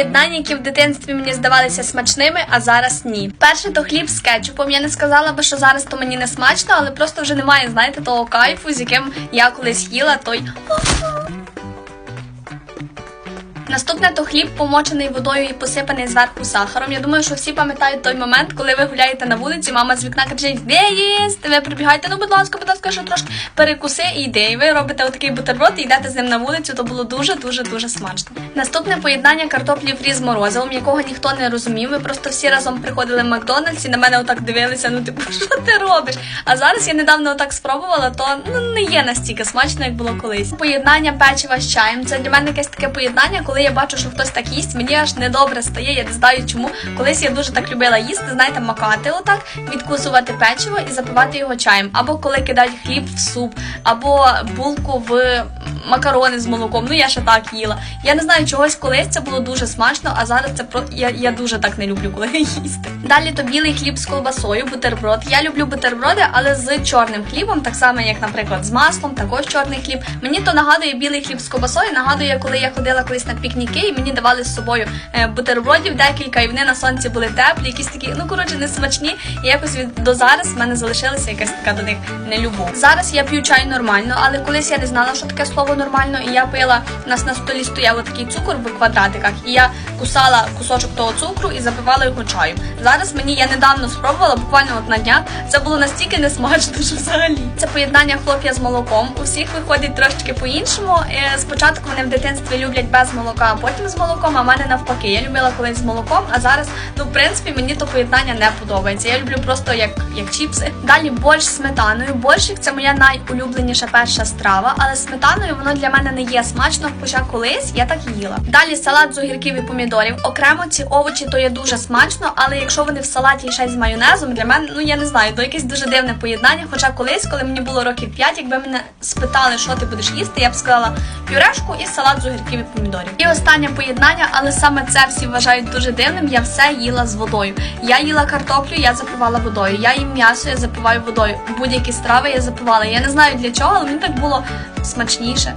поєднання, які в дитинстві мені здавалися смачними, а зараз ні. Перше то хліб з кетчупом. Я не сказала би, що зараз то мені не смачно, але просто вже немає, знаєте, того кайфу, з яким я колись їла той. Наступне то хліб помочений водою і посипаний зверху сахаром. Я думаю, що всі пам'ятають той момент, коли ви гуляєте на вулиці, мама з вікна кричить: де їсти? Ви прибігаєте, ну будь ласка, будь ласка, що трошки перекуси і йди. І ви робите отакий бутерброд і йдете з ним на вулицю. То було дуже дуже дуже смачно. Наступне поєднання картоплі фрі з морозивом, якого ніхто не розумів. Ми просто всі разом приходили в Макдональдс і на мене отак дивилися. Ну типу, що ти робиш? А зараз я недавно отак спробувала, то ну не є настільки смачно, як було колись. Поєднання печива з чаєм. Це для мене якесь таке поєднання, коли я бачу, що хтось так їсть, мені аж недобре стає. Я не знаю чому. Колись я дуже так любила їсти, знаєте, макати отак, відкусувати печиво і запивати його чаєм. Або коли кидають хліб в суп, або булку в макарони з молоком. Ну я ще так їла. Я не знаю, чогось колись це було дуже смачно, а зараз це про я, я дуже так не люблю, коли їсти. Далі то білий хліб з колбасою, бутерброд. Я люблю бутерброди, але з чорним хлібом, так само як, наприклад, з маслом, також чорний хліб. Мені то нагадує білий хліб з колбасою. Нагадує, коли я ходила колись на пікніки, і мені давали з собою е, бутербродів декілька, і вони на сонці були теплі, якісь такі, ну коротше, не смачні. І якось від до зараз в мене залишилася якась така до них нелюбов. Зараз я п'ю чай нормально, але колись я не знала, що таке слово нормально, і я пила. У нас на столі стояв отакий цукор в квадратиках, і я кусала кусочок того цукру і запивала його чаєм. Зараз мені я недавно спробувала, буквально от на днях. Це було настільки несмачно, що взагалі це поєднання хлоп'я з молоком. У всіх виходить трошечки по-іншому. Е, Спочатку вони в дитинстві люблять без молока, а потім з молоком. А в мене навпаки. Я любила колись з молоком, а зараз, ну в принципі, мені то поєднання не подобається. Я люблю просто як, як чіпси. Далі борщ з сметаною. Борщик це моя найулюбленіша перша страва, але з сметаною воно для мене не є смачно, хоча колись я так їла. Далі салат з огірків і помідорів. Окремо ці овочі то є дуже смачно, але якщо вони в салаті ще з майонезом, для мене, ну я не знаю, то якесь дуже дивне поєднання. Хоча колись, коли мені було років 5, якби мене спитали, що ти будеш їсти, я б сказала пюрешку і салат з огірків і помідорів. І останнє поєднання, але саме це всі вважають дуже дивним. Я все їла з водою. Я їла картоплю, я запивала водою. Я їм м'ясо, я запиваю водою. Будь-які страви я запивала. Я не знаю для чого, але мені так було смачніше.